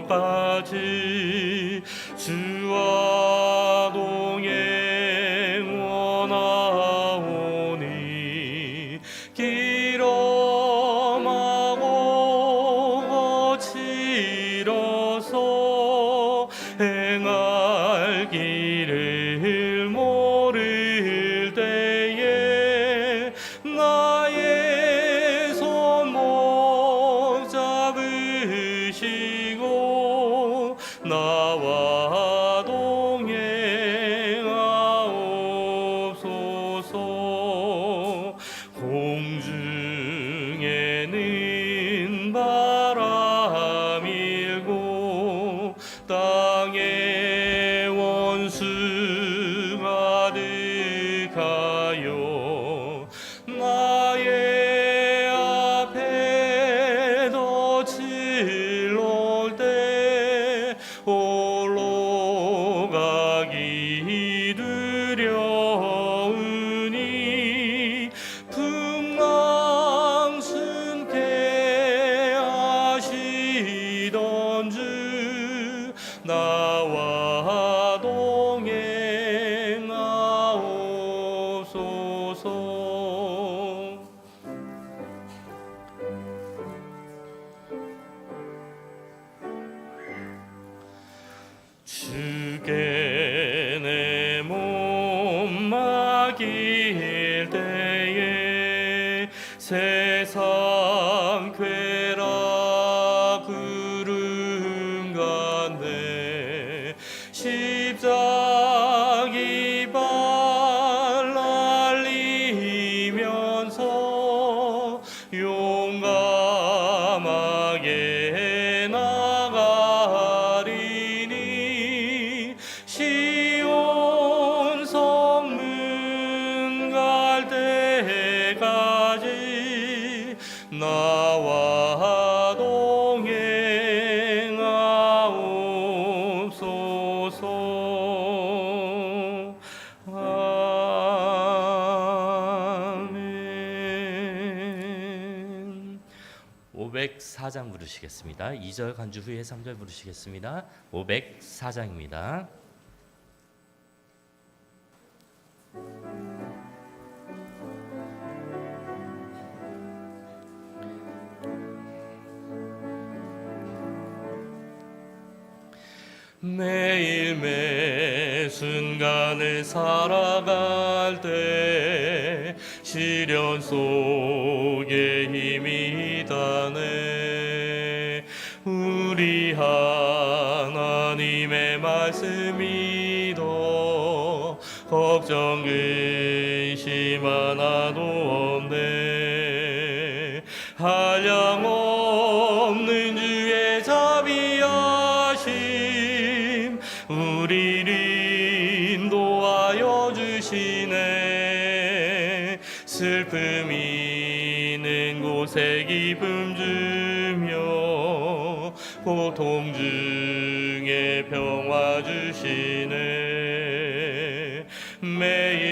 저까지 주와 Bye. 부르시겠습니다. 2절 간주 후에 3절 부르시겠습니다. 504장입니다. 매일 매 순간을 살아갈 때 시련 속에 힘이 말씀이도 걱정 의심 하나도 평화 주시네. 매일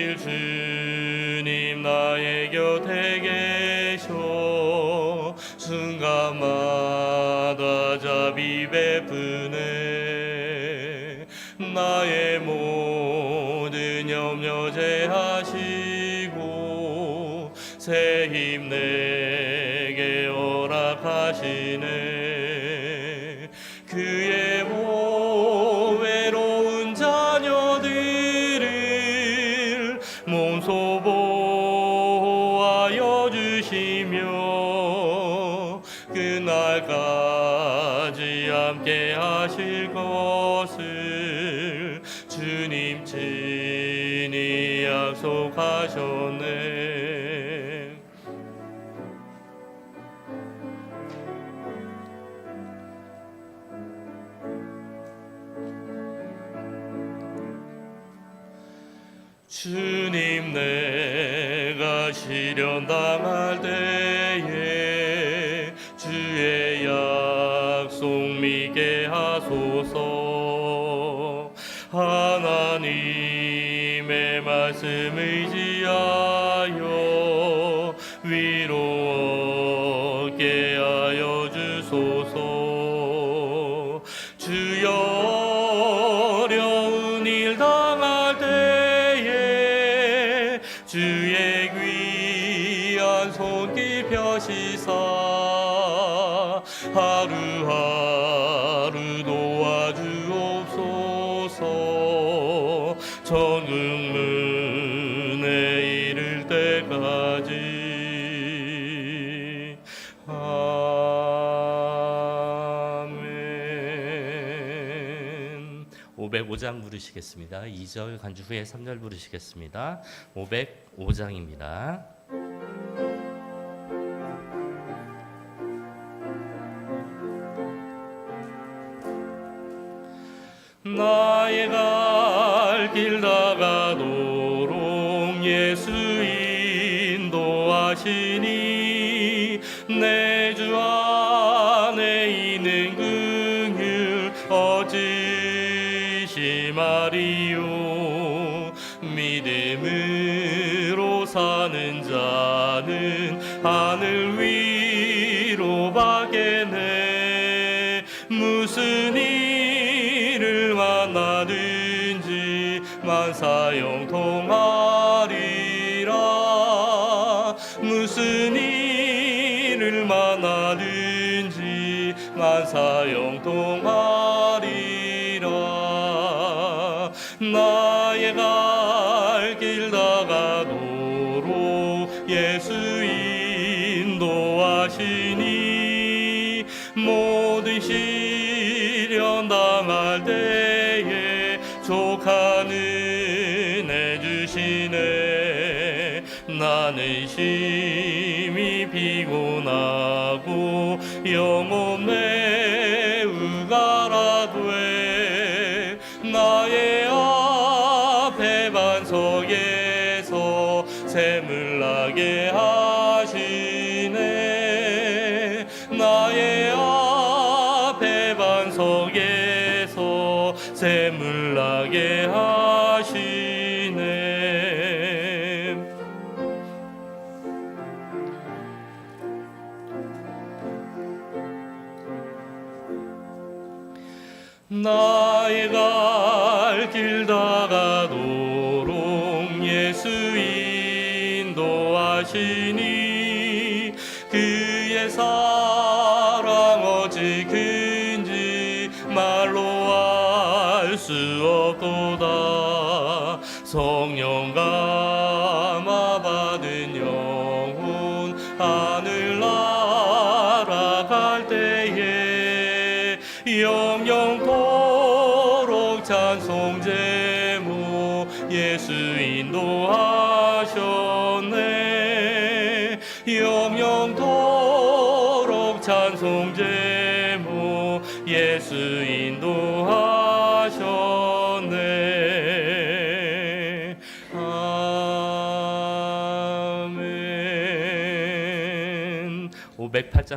끝까지 함께 하실 것을 주님 친히 약속하셨네. 주님 내가 시련당할 때 God's amazing. 부르시겠습니다. 2절 간주 후에 3절 부르시겠습니다. 505장입니다. 나 영통하리라. 무슨 일을 만하든지 만사 영통하 내 심이 피곤하고 영혼 매우가라 돼. 나의 앞에 반석에서 샘을 나게 하 수 없도다. 성령과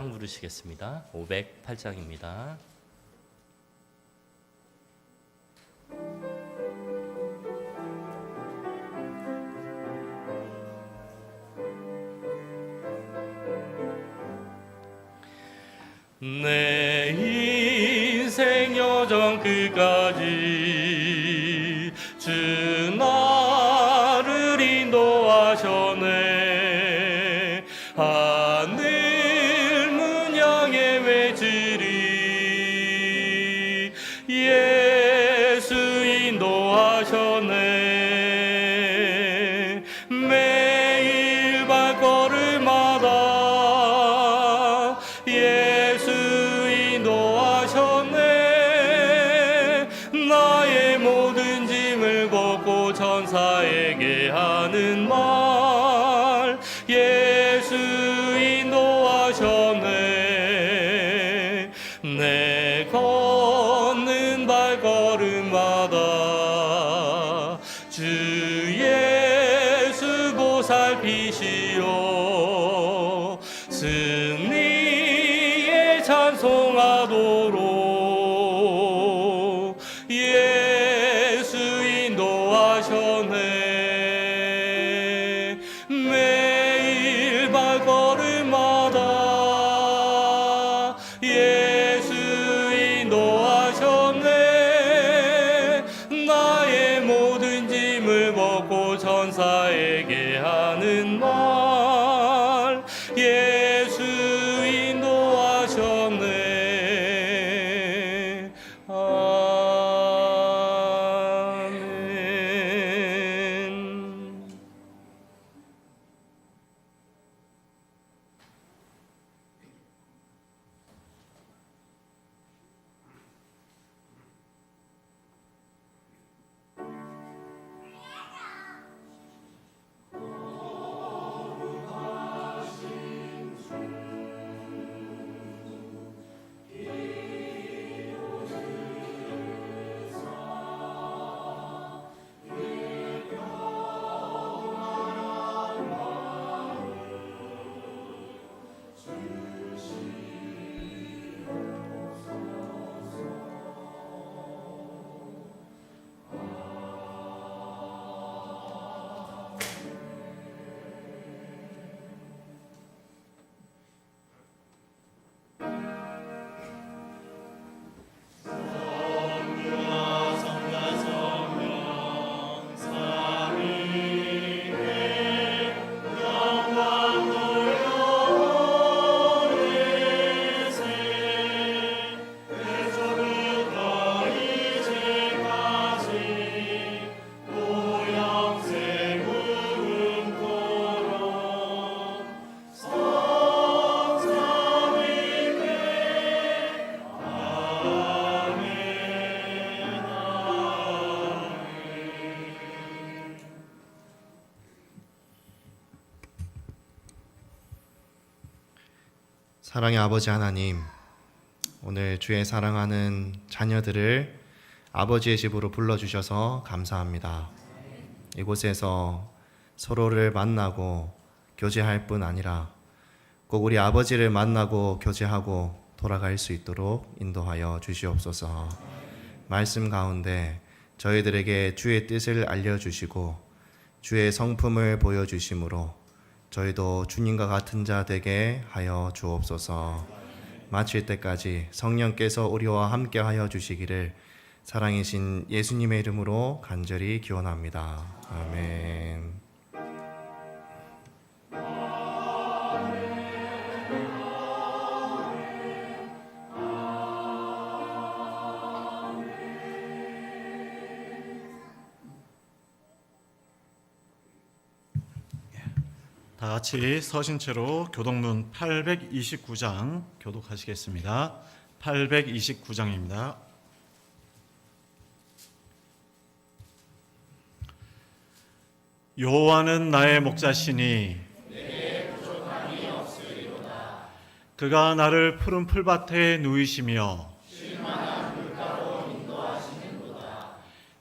508장 부르시겠습니다. 508장입니다. 네. 사랑의 아버지 하나님, 오늘 주의 사랑하는 자녀들을 아버지의 집으로 불러주셔서 감사합니다. 이곳에서 서로를 만나고 교제할 뿐 아니라 꼭 우리 아버지를 만나고 교제하고 돌아갈 수 있도록 인도하여 주시옵소서. 말씀 가운데 저희들에게 주의 뜻을 알려주시고 주의 성품을 보여주심으로 저희도 주님과 같은 자 되게 하여 주옵소서. 마칠 때까지 성령께서 우리와 함께 하여 주시기를 사랑이신 예수님의 이름으로 간절히 기원합니다. 아멘. 다 같이 서신 채로 교동문 829장 교독하시겠습니다. 829장입니다. 여호와는 나의 목자시니 그가 나를 푸른 풀밭에 누이시며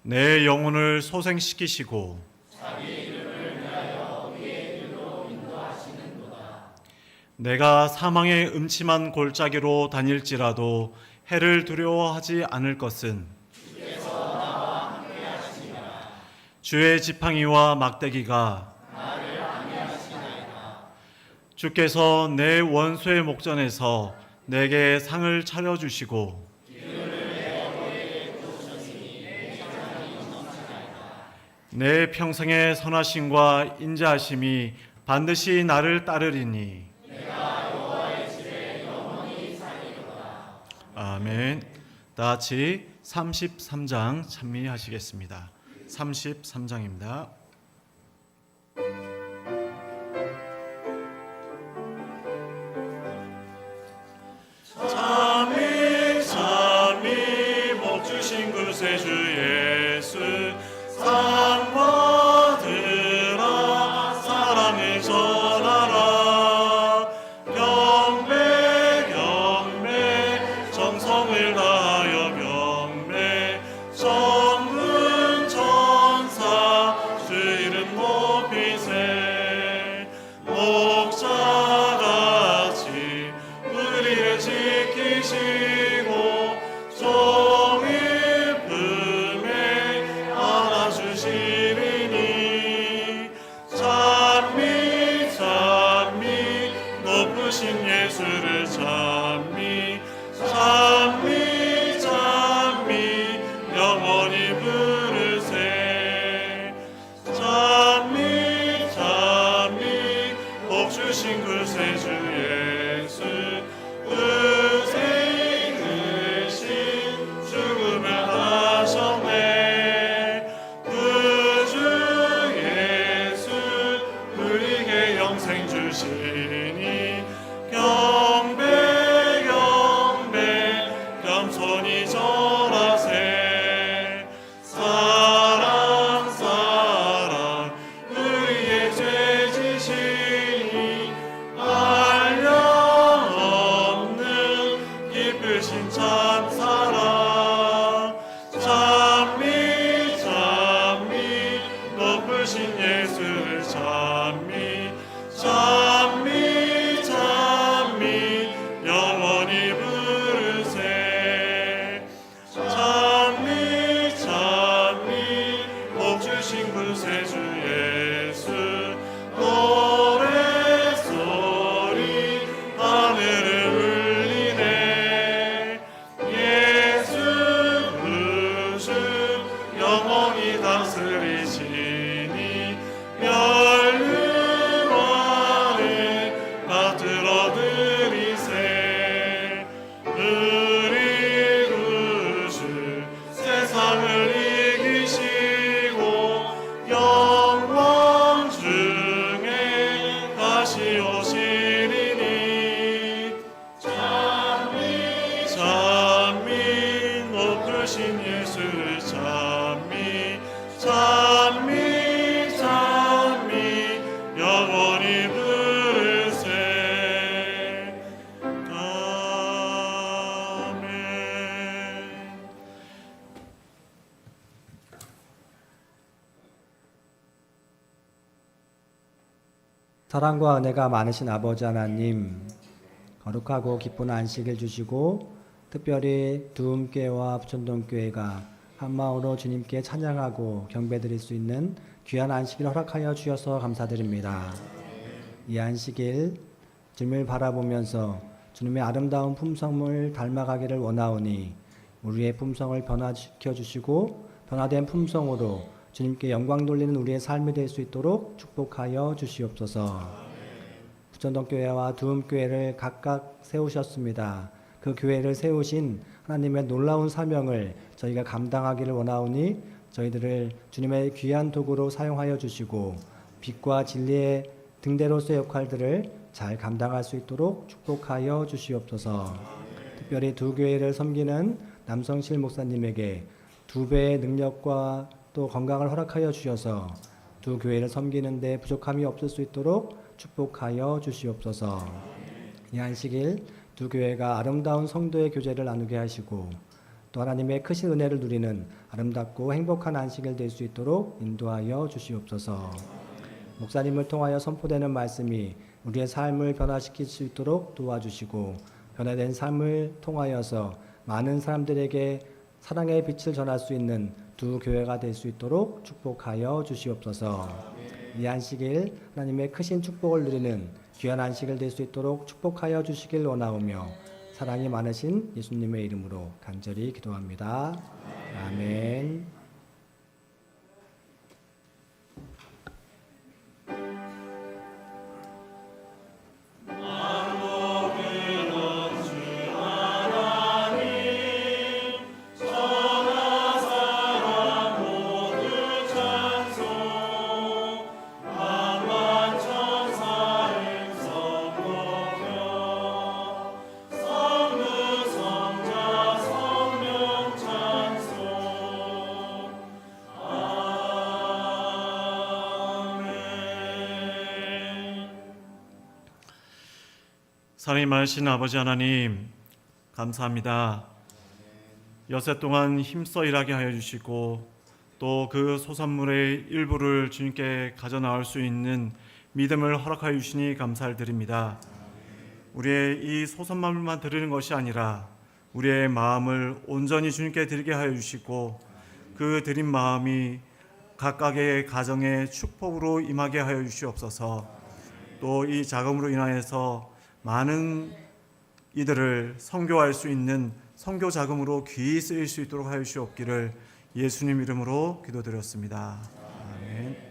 내 영혼을 소생시키시고 내가 사망의 음침한 골짜기로 다닐지라도 해를 두려워하지 않을 것은 주의 지팡이와 막대기가 주께서 내 원수의 목전에서 내게 상을 차려 주시고 내 평생의 선하심과 인자하심이 반드시 나를 따르리니 아멘. 다 같이 33장 찬미하시겠습니다. 33장입니다. 겸손히 절 사랑과 은혜가 많으신 아버지 하나님, 거룩하고 기쁜 안식을 주시고 특별히 두음교회와 부천동교회가 한마음으로 주님께 찬양하고 경배드릴 수 있는 귀한 안식을 허락하여 주셔서 감사드립니다. 이 안식일 주님을 바라보면서 주님의 아름다운 품성을 닮아가기를 원하오니 우리의 품성을 변화시켜 주시고 변화된 품성으로 주님께 영광 돌리는 우리의 삶이 될 수 있도록 축복하여 주시옵소서. 부천동 교회와 두음 교회를 각각 세우셨습니다. 그 교회를 세우신 하나님의 놀라운 사명을 저희가 감당하기를 원하오니 저희들을 주님의 귀한 도구로 사용하여 주시고 빛과 진리의 등대로서의 역할들을 잘 감당할 수 있도록 축복하여 주시옵소서. 특별히 두 교회를 섬기는 남성실 목사님에게 두 배의 능력과 또 건강을 허락하여 주셔서 두 교회를 섬기는데 부족함이 없을 수 있도록 축복하여 주시옵소서. 이 안식일 두 교회가 아름다운 성도의 교제를 나누게 하시고 또 하나님의 크신 은혜를 누리는 아름답고 행복한 안식일 될 수 있도록 인도하여 주시옵소서. 목사님을 통하여 선포되는 말씀이 우리의 삶을 변화시킬 수 있도록 도와주시고 변화된 삶을 통하여서 많은 사람들에게 사랑의 빛을 전할 수 있는 두 교회가 될 수 있도록 축복하여 주시옵소서. 이 안식일 하나님의 크신 축복을 누리는 귀한 안식일 될수 있도록 축복하여 주시길 원하오며 사랑이 많으신 예수님의 이름으로 간절히 기도합니다. 아멘. 사랑이 많으신 아버지 하나님 감사합니다. 여세 동안 힘써 일하게 하여 주시고 또 그 소산물의 일부를 주님께 가져 나올 수 있는 믿음을 허락하여 주시니 감사를 드립니다. 우리의 이 소산물만 드리는 것이 아니라 우리의 마음을 온전히 주님께 드리게 하여 주시고 그 드린 마음이 각각의 가정의 축복으로 임하게 하여 주시옵소서. 또 이 자금으로 인하여서 많은 이들을 선교할 수 있는 선교 자금으로 귀히 쓰일 수 있도록 하여 주시옵기를 예수님 이름으로 기도드렸습니다. 아멘.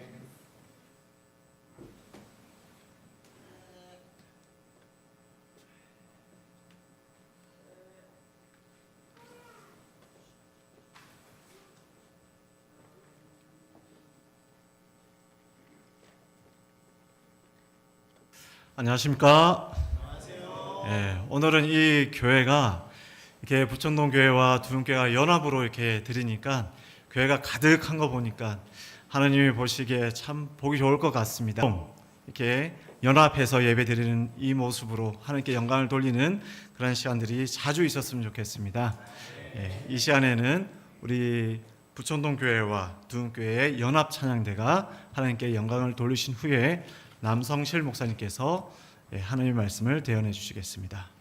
안녕하십니까? 예, 오늘은 이 교회가 이렇게 부천동 교회와 두흥교회가 연합으로 이렇게 드리니까 교회가 가득한 거 보니까 하나님이 보시기에 참 보기 좋을 것 같습니다. 이렇게 연합해서 예배 드리는 이 모습으로 하나님께 영광을 돌리는 그런 시간들이 자주 있었으면 좋겠습니다. 예, 이 시간에는 우리 부천동 교회와 두흥교회의 연합 찬양대가 하나님께 영광을 돌리신 후에 남성실 목사님께서 예, 하나님의 말씀을 대언해 주시겠습니다.